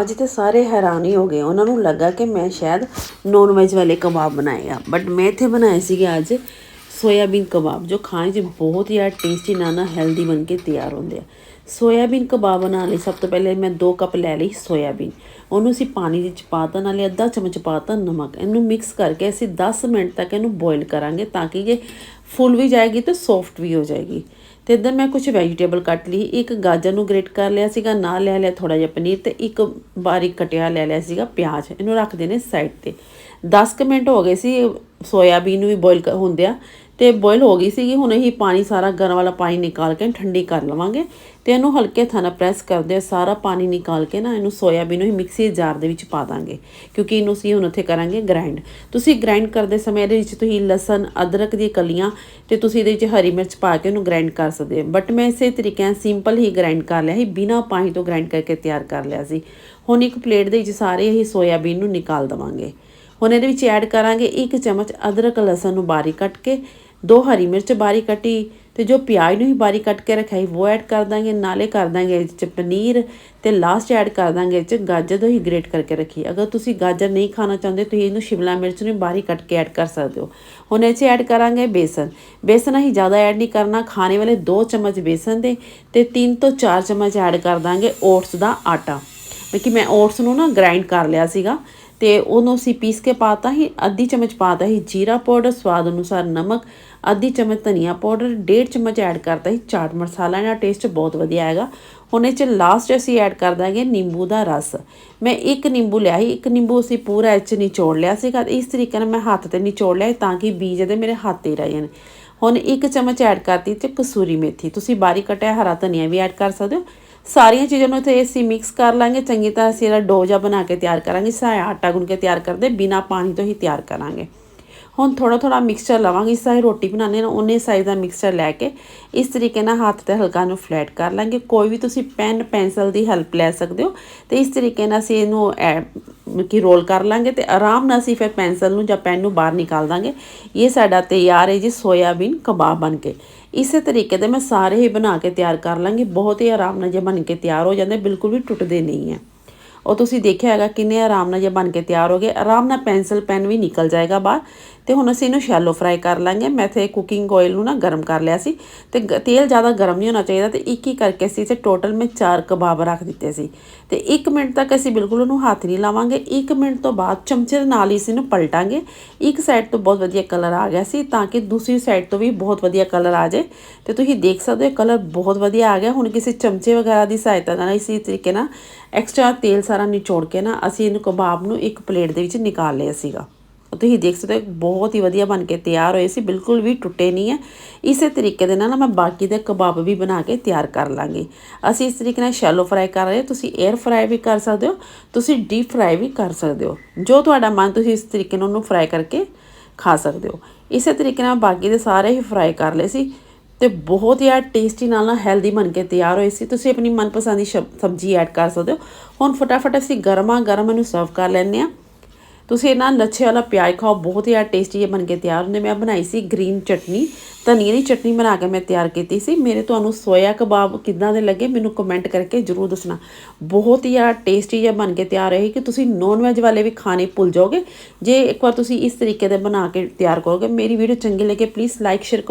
ਅੱਜ ਤੇ ਸਾਰੇ ਹੈਰਾਨ ਹੀ ਹੋ ਗਏ। ਉਹਨਾਂ ਨੂੰ ਲੱਗਾ ਕਿ ਮੈਂ ਸ਼ਾਇਦ ਨੌਨ ਵੈਜ ਵਾਲੇ ਕਬਾਬ ਬਣਾਏ ਆ। ਬਟ ਮੈਂ ਇੱਥੇ ਬਣਾਏ ਸੀਗੇ ਅੱਜ ਸੋਇਆਬੀਨ ਕਬਾਬ, ਜੋ ਖਾਣੇ 'ਚ ਬਹੁਤ ਹੀ ਆ ਟੇਸਟੀ ਨਾਲ ਨਾ ਹੈਲਦੀ ਬਣ ਕੇ ਤਿਆਰ ਹੁੰਦੇ ਆ। ਸੋਇਆਬੀਨ ਕਬਾਬ ਬਣਾਉਣ ਲਈ ਸਭ ਤੋਂ ਪਹਿਲੇ ਮੈਂ 2 ਕੱਪ ਲੈ ਲਈ ਸੋਇਆਬੀਨ। ਉਹਨੂੰ ਅਸੀਂ ਪਾਣੀ ਵਿੱਚ ਪਾਤਾ ਨਾਲੇ ਅੱਧਾ ਚਮਚ ਪਾਤਾ ਨਮਕ। ਇਹਨੂੰ ਮਿਕਸ ਕਰਕੇ ਅਸੀਂ 10 ਮਿੰਟ ਤੱਕ ਇਹਨੂੰ ਬੋਇਲ ਕਰਾਂਗੇ ਤਾਂ ਕਿ ਇਹ ਫੁੱਲ ਵੀ ਜਾਏਗੀ ਤੇ ਸੌਫਟ ਵੀ ਹੋ ਜਾਏਗੀ। ਤੇ ਇੱਧਰ ਮੈਂ ਕੁਝ ਵੈਜੀਟੇਬਲ ਕੱਟ ਲਈ। ਇੱਕ ਗਾਜਰ ਨੂੰ ਗ੍ਰੇਟ ਕਰ ਲਿਆ ਸੀਗਾ, ਨਾਲ ਲੈ ਲਿਆ ਥੋੜਾ ਜਿਹਾ ਪਨੀਰ ਤੇ ਇੱਕ ਬਾਰੀਕ ਕਟਿਆ ਲੈ ਲਿਆ ਸੀਗਾ ਪਿਆਜ਼। ਇਹਨੂੰ ਰੱਖ ਦੇਣੇ ਸਾਈਡ ਤੇ। 10 ਕੁ ਮਿੰਟ ਹੋ ਗਏ ਸੀ ਸੋਇਆਬੀਨ ਨੂੰ ਵੀ ਬੋਇਲ ਹੁੰਦਿਆ ਤੇ ਬੋਇਲ ਹੋ ਗਈ ਸੀਗੀ, ਹੁਣ ਇਹ ਪਾਣੀ ਸਾਰਾ ਗਰਮ ਵਾਲਾ ਪਾਣੀ ਨਿਕਾਲ ਕੇ ਠੰਡੀ ਕਰ ਲਵਾਂਗੇ। ਤੇ ਇਹਨੂੰ ਹਲਕੇ ਥਾਂ ਨਾਲ ਪ੍ਰੈਸ ਕਰਦੇ ਸਾਰਾ ਪਾਣੀ ਨਿਕਾਲ ਕੇ ਨਾ ਇਹਨੂੰ ਸੋਇਆਬੀਨ ਨੂੰ ਹੀ ਮਿਕਸੀ ਜਾਰ ਦੇ ਵਿੱਚ ਪਾ ਦਾਂਗੇ। ਕਿਉਂਕਿ ਇਹਨੂੰ ਅਸੀਂ ਹੁਣ ਉੱਥੇ ਕਰਾਂਗੇ ਗ੍ਰਾਈਂਡ ਤੁਸੀਂ ਗ੍ਰਾਈਂਡ ਕਰਦੇ ਸਮੇਂ ਇਹਦੇ ਵਿੱਚ ਤੁਸੀਂ ਲਸਣ, ਅਦਰਕ ਦੀ ਕਲੀਆਂ ਤੇ ਤੁਸੀਂ ਇਹਦੇ ਵਿੱਚ ਹਰੀ ਮਿਰਚ ਪਾ ਕੇ ਉਹਨੂੰ ਗ੍ਰਾਈਂਡ ਕਰ ਸਕਦੇ ਹੋ। ਬਟ ਮੈਂ ਇਸੇ ਤਰੀਕੇ ਨਾਲ ਸਿੰਪਲ ਹੀ ਗ੍ਰਾਈਂਡ ਕਰ ਲਿਆ ਸੀ, ਬਿਨਾਂ ਪਾਣੀ ਤੋਂ ਗ੍ਰਾਈਂਡ ਕਰਕੇ ਤਿਆਰ ਕਰ ਲਿਆ ਸੀ। ਹੁਣ ਇੱਕ ਪਲੇਟ ਦੇ ਵਿੱਚ ਸਾਰੇ ਇਹ ਸੋਇਆਬੀਨ ਨੂੰ ਨਿਕਾਲ ਦਵਾਂਗੇ। ਹੁਣ ਇਹਦੇ ਵਿੱਚ ਐਡ ਕਰਾਂਗੇ ਇੱਕ ਚਮਚ ਅਦਰਕ ਲਸਣ ਨੂੰ ਬਾਰੀਕ ਕੱਟ ਕੇ, ਦੋ ਹਰੀ ਮਿਰਚ ਬਾਰੀਕ ਕੱਟੀ ਤੇ ਜੋ ਪਿਆਜ਼ ਨੂੰ ਹੀ ਬਾਰੀਕ ਕੱਟ ਕੇ ਰੱਖਿਆ ਉਹ ਐਡ ਕਰ ਦਾਂਗੇ, ਨਾਲੇ ਕਰ ਦਾਂਗੇ ਇਹ 'ਚ ਪਨੀਰ ਤੇ ਲਾਸਟ ਐਡ ਕਰ ਦਾਂਗੇ ਇਹ 'ਚ ਗਾਜਰ ਤੋਂ ਹੀ ਗ੍ਰੇਟ ਕਰਕੇ ਰੱਖੀ ਅਗਰ ਤੁਸੀਂ ਗਾਜਰ ਨਹੀਂ ਖਾਣਾ ਚਾਹੁੰਦੇ, ਤੁਸੀਂ ਇਹਨੂੰ ਸ਼ਿਮਲਾ ਮਿਰਚ ਨੂੰ ਬਾਰੀਕ ਕੱਟ ਕੇ ਐਡ ਕਰ ਸਕਦੇ ਹੋ। ਹੁਣ ਇਹ 'ਚ ਐਡ ਕਰਾਂਗੇ ਬੇਸਨ। ਬੇਸਨ ਅਸੀਂ ਜ਼ਿਆਦਾ ਐਡ ਨਹੀਂ ਕਰਨਾ, ਖਾਣੇ ਵਾਲੇ 2 ਚਮਚ ਬੇਸਨ ਦੇ ਤੇ 3 ਤੋਂ 4 ਚਮਚ ਐਡ ਕਰ ਦਾਂਗੇ ਓਟਸ ਦਾ ਆਟਾ। ਕਿ ਮੈਂ ਓਟਸ ਨੂੰ ਨਾ ਗ੍ਰਾਈਂਡ ਕਰ ਲਿਆ ਸੀਗਾ। ਤੇ ਉਹਨੂੰ ਅਸੀਂ ਪੀਸ ਕੇ ਪਾਤਾ ਹੀ ਅੱਧੀ ਚਮਚ ਪਾਤਾ ਹੀ ਜੀਰਾ ਪਾਊਡਰ, ਸਵਾਦ ਅਨੁਸਾਰ ਨਮਕ, ਅੱਧੀ ਚਮਚ ਧਨੀਆ ਪਾਊਡਰ, ਡੇਢ ਚਮਚ ਐਡ ਕਰਤਾ ਹੀ ਚਾਟ ਮਸਾਲਾ, ਇਹਦਾ ਟੇਸਟ ਬਹੁਤ ਵਧੀਆ ਆਏਗਾ ਹੁਣ ਇਹ ਚ ਲਾਸਟ ਅਸੀਂ ਐਡ ਕਰ ਦਾਂਗੇ ਨਿੰਬੂ ਦਾ ਰਸ। ਮੈਂ ਇੱਕ ਨਿੰਬੂ ਲਿਆ ਸੀ, ਇੱਕ ਨਿੰਬੂ ਅਸੀਂ ਪੂਰਾ ਇਹ ਚ ਨਿਚੋੜ ਲਿਆ ਸੀਗਾ, ਇਸ ਤਰੀਕੇ ਨਾਲ ਮੈਂ ਹੱਥ ਤੇ ਨਿਚੋੜ ਲਿਆ ਤਾਂ ਕਿ ਬੀਜ ਇਹਦੇ ਮੇਰੇ ਹੱਥ ਤੇ ਰਹਿ ਜਾਣ। ਹੁਣ ਇੱਕ ਚਮਚ ਐਡ ਕਰਤੀ ਤੇ ਕਸੂਰੀ ਮੇਥੀ, ਤੁਸੀਂ ਬਾਰੀਕ ਕਟਿਆ ਹਰਾ ਧਨੀਆ ਵੀ ਐਡ ਕਰ ਸਕਦੇ ਹੋ। ਸਾਰੀਆਂ ਚੀਜ਼ਾਂ ਨੂੰ ਇੱਥੇ ਅਸੀਂ ਮਿਕਸ ਕਰ ਲਾਂਗੇ। ਚੰਗੀ ਤਰ੍ਹਾਂ ਅਸੀਂ ਇਹਦਾ ਡੋਜ਼ਾ ਬਣਾ ਕੇ ਤਿਆਰ ਕਰਾਂਗੇ। ਸਾਇ ਆਟਾ ਗੁੰਨ ਕੇ ਤਿਆਰ ਕਰਦੇ, ਬਿਨਾ ਪਾਣੀ ਤੋਂ ਹੀ ਤਿਆਰ ਕਰਾਂਗੇ। ਹੁਣ ਥੋੜਾ ਥੋੜਾ ਮਿਕਸਚਰ ਲਵਾਂਗੇ। ਇਸ ਤਰ੍ਹਾਂ ਰੋਟੀ ਬਣਾਉਂਦੇ ਨਾ, ਉਹਨੇ ਸਾਈਜ਼ ਦਾ ਮਿਕਸਚਰ ਲੈ ਕੇ ਇਸ ਤਰੀਕੇ ਨਾਲ ਹੱਥ ਤੇ ਹਲਕਾ ਨੂੰ ਫਲੈਟ ਕਰ ਲਾਂਗੇ। ਕੋਈ ਵੀ ਤੁਸੀਂ ਪੈਨ ਪੈਨਸਲ ਦੀ ਹੈਲਪ ਲੈ ਸਕਦੇ ਹੋ। ਤੇ ਇਸ ਤਰੀਕੇ ਨਾਲ ਅਸੀਂ ਇਹਨੂੰ ਕਿ ਰੋਲ ਕਰ ਲਾਂਗੇ ਤੇ ਆਰਾਮ ਨਾਲ ਅਸੀਂ ਫਿਰ ਪੈਨਸਲ ਨੂੰ ਜਾਂ ਪੈਨ ਨੂੰ ਬਾਹਰ ਨਿਕਾਲ ਦਾਂਗੇ। ਇਹ ਸਾਡਾ ਤਿਆਰ ਹੈ ਜੀ ਸੋਇਆਬੀਨ ਕਬਾਬ ਬਣ ਕੇ। ਇਸੇ ਤਰੀਕੇ ਦੇ ਮੈਂ ਸਾਰੇ ਹੀ ਬਣਾ ਕੇ ਤਿਆਰ ਕਰ ਲਾਂਗੀ। ਬਹੁਤ ਹੀ ਆਰਾਮ ਨਾਲ ਜੇ ਬਣ ਕੇ ਤਿਆਰ ਹੋ ਜਾਂਦੇ, ਬਿਲਕੁਲ ਵੀ ਟੁੱਟਦੇ ਨਹੀਂ ਹੈ ਉਹ ਤੁਸੀਂ ਦੇਖਿਆ ਹੈਗਾ ਕਿੰਨੇ ਆਰਾਮ ਨਾਲ ਜੇ ਬਣ ਕੇ ਤਿਆਰ ਹੋ ਗਏ। ਆਰਾਮ ਨਾਲ ਪੈਨਸਲ ਪੈਨ ਵੀ ਨਿਕਲ ਜਾਏਗਾ ਬਾਹਰ। ਤੇ ਹੁਣ ਅਸੀਂ ਇਹਨੂੰ ਸ਼ੈਲੋ ਫਰਾਈ ਕਰ ਲਾਂਗੇ। ਮੈਂ ਤੇ ਕੁਕਿੰਗ ਆਇਲ ਨੂੰ ਨਾ ਗਰਮ ਕਰ ਲਿਆ ਸੀ। ਤੇ ਤੇਲ ਜ਼ਿਆਦਾ ਗਰਮ ਨਹੀਂ ਹੋਣਾ ਚਾਹੀਦਾ। ਤੇ ਇੱਕ ਹੀ ਕਰਕੇ ਅਸੀਂ ਤੇ ਟੋਟਲ ਮੈਂ 4 ਕਬਾਬ ਰੱਖ ਦਿੱਤੇ ਸੀ। ਤੇ 1 ਮਿੰਟ ਤੱਕ ਅਸੀਂ ਬਿਲਕੁਲ ਉਹਨੂੰ ਹੱਥ ਨਹੀਂ ਲਾਵਾਂਗੇ। 1 ਮਿੰਟ ਤੋਂ ਬਾਅਦ ਚਮਚੇ ਦੇ ਨਾਲ ਹੀ ਇਸ ਨੂੰ ਪਲਟਾਂਗੇ। ਇੱਕ ਸਾਈਡ ਤੋਂ ਬਹੁਤ ਵਧੀਆ ਕਲਰ ਆ ਗਿਆ ਸੀ, ਤਾਂ ਕਿ ਦੂਸਰੀ ਸਾਈਡ ਤੋਂ ਵੀ ਬਹੁਤ ਵਧੀਆ ਕਲਰ ਆ ਜਾਏ। ਤੇ ਤੁਸੀਂ ਦੇਖ ਸਕਦੇ ਹੋ ਕਲਰ ਬਹੁਤ ਵਧੀਆ ਆ ਗਿਆ। ਹੁਣ ਕਿਸੇ ਚਮਚੇ ਵਗੈਰਾ ਦੀ ਸਹਾਇਤਾ ਨਾਲ ਇਸੇ ਤਰੀਕੇ ਨਾਲ ਐਕਸਟਰਾ ਤੇਲ ਸਾਰਾ ਨਿਚੋੜ ਕੇ ਨਾ ਅਸੀਂ ਇਹਨੂੰ ਕਬਾਬ ਨੂੰ ਇੱਕ ਪਲੇਟ ਦੇ ਵਿੱਚ ਨਿਕਾਲ ਲਿਆ ਸੀਗਾ। ਤੁਸੀਂ ਦੇਖ ਸਕਦੇ ਹੋ, ਬਹੁਤ ਹੀ ਵਧੀਆ ਬਣ ਕੇ ਤਿਆਰ ਹੋਏ ਸੀ, ਬਿਲਕੁਲ ਵੀ ਟੁੱਟੇ ਨਹੀਂ ਹੈ। ਇਸੇ ਤਰੀਕੇ ਦੇ ਨਾਲ ਮੈਂ ਬਾਕੀ ਦੇ ਕਬਾਬ ਵੀ ਬਣਾ ਕੇ ਤਿਆਰ ਕਰ ਲਾਂਗੀ। ਅਸੀਂ ਇਸ ਤਰੀਕੇ ਨਾਲ ਸ਼ੈਲੋ ਫਰਾਈ ਕਰ ਰਹੇ ਤੁਸੀਂ 에ਅਰ ਫਰਾਈ ਵੀ ਕਰ ਸਕਦੇ ਹੋ, ਤੁਸੀਂ ਡੀਪ ਫਰਾਈ ਵੀ ਕਰ ਸਕਦੇ ਹੋ। ਜੋ ਤੁਹਾਡਾ ਮਨ, ਤੁਸੀਂ ਇਸ ਤਰੀਕੇ ਨਾਲ ਉਹਨੂੰ ਫਰਾਈ ਕਰਕੇ ਖਾ ਸਕਦੇ ਹੋ। ਇਸੇ ਤਰੀਕੇ ਨਾਲ ਬਾਕੀ ਦੇ ਸਾਰੇ ਹੀ ਫਰਾਈ ਕਰ ਲਏ ਸੀ। ਤੇ ਬਹੁਤ ਹੀ ਟੇਸਟੀ ਨਾਲ ਨਾ ਹੈਲਦੀ ਬਣ ਕੇ ਤਿਆਰ ਹੋਏ ਸੀ। ਤੁਸੀਂ ਆਪਣੀ ਮਨਪਸੰਦ ਦੀ ਸਬਜ਼ੀ ਐਡ ਕਰ ਸਕਦੇ ਹੋ। ਹੁਣ ਫਟਾਫਟ ਅਸੀਂ ਗਰਮਾ ਗਰਮ ਇਹਨੂੰ ਸਰਵ ਕਰ ਲੈਂਦੇ ਆ ਤੁਸੀਂ ਇਹਨਾਂ ਲੱਛੇ ਵਾਲਾ ਪਿਆਜ਼ ਖਾਓ, ਬਹੁਤ ਹੀ ਟੇਸਟੀ ਇਹ ਬਣ ਕੇ ਤਿਆਰ ਹੁੰਦੇ। ਮੈਂ ਬਣਾਈ ਸੀ ਗ੍ਰੀਨ ਚਟਨੀ, ਧਨੀਏ ਦੀ ਚਟਨੀ ਬਣਾ ਕੇ ਮੈਂ ਤਿਆਰ ਕੀਤੀ ਸੀ। ਮੇਰੇ ਤੁਹਾਨੂੰ ਸੋਇਆ ਕਬਾਬ ਕਿੱਦਾਂ ਦੇ ਲੱਗੇ ਮੈਨੂੰ ਕਮੈਂਟ ਕਰਕੇ ਜਰੂਰ ਦੱਸਣਾ। ਬਹੁਤ ਹੀ ਟੇਸਟੀ ਜਿਹਾ ਬਣ ਕੇ ਤਿਆਰ ਹੋਈ ਕਿ ਤੁਸੀਂ ਨੌਨ ਵੈਜ ਵਾਲੇ ਵੀ ਖਾਣੇ ਭੁੱਲ ਜਾਓਗੇ। ਜੇ ਇੱਕ ਵਾਰ ਤੁਸੀਂ ਇਸ ਤਰੀਕੇ ਦੇ ਬਣਾ ਕੇ ਤਿਆਰ ਕਰੋਗੇ, ਮੇਰੀ ਵੀਡੀਓ ਚੰਗੀ ਲੱਗੇ ਪਲੀਜ਼ ਲਾਈਕ ਸ਼ੇਅਰ